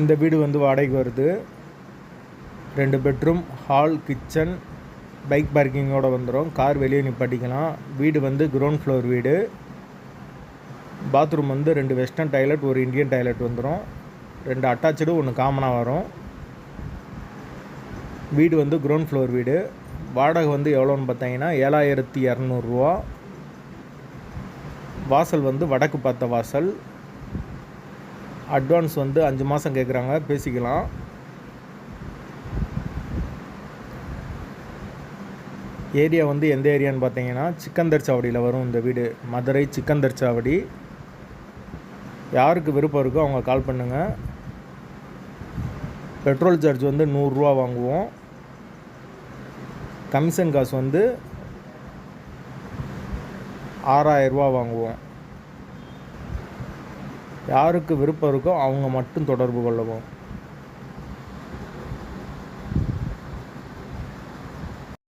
இந்த வீடு வந்து வாடகைக்கு வருது. ரெண்டு பெட்ரூம் ஹால் கிச்சன் பைக் பார்க்கிங்கோட வந்துடும் கார் வெளியே நிப்பாட்டிக்கலாம். வீடு வந்து கிரவுண்ட் ஃப்ளோர் வீடு. பாத்ரூம் வந்து ரெண்டு வெஸ்டர்ன் டாய்லெட் ஒரு இந்தியன் டாய்லெட் வந்துடும் ரெண்டு அட்டாச்சு ஒன்று காமனாக வரும். வீடு வந்து கிரவுண்ட் ஃப்ளோர் வீடு. வாடகை வந்து எவ்வளோன்னு பார்த்தீங்கன்னா ஏழாயிரத்தி இரநூறுவா. வாசல் வந்து வடக்கு பார்த்த வாசல். அட்வான்ஸ் வந்து அஞ்சு மாதம் கேட்குறாங்க பேசிக்கலாம். ஏரியா வந்து எந்த ஏரியான்னு பார்த்தீங்கன்னா சிக்கந்தர் சாவடியில் வரும் இந்த வீடு. மதுரை சிக்கந்தர் சாவடி யாருக்கு விருப்பம் இருக்கோ அவங்க கால் பண்ணுங்கள் பெட்ரோல் சார்ஜ் வந்து நூறுரூவா வாங்குவோம். கமிஷன் காசு வந்து ஆறாயிரரூவா வாங்குவோம். யாருக்கு விருப்பம் இருக்கோ அவங்க மட்டும் தொடர்பு கொள்ளவும்.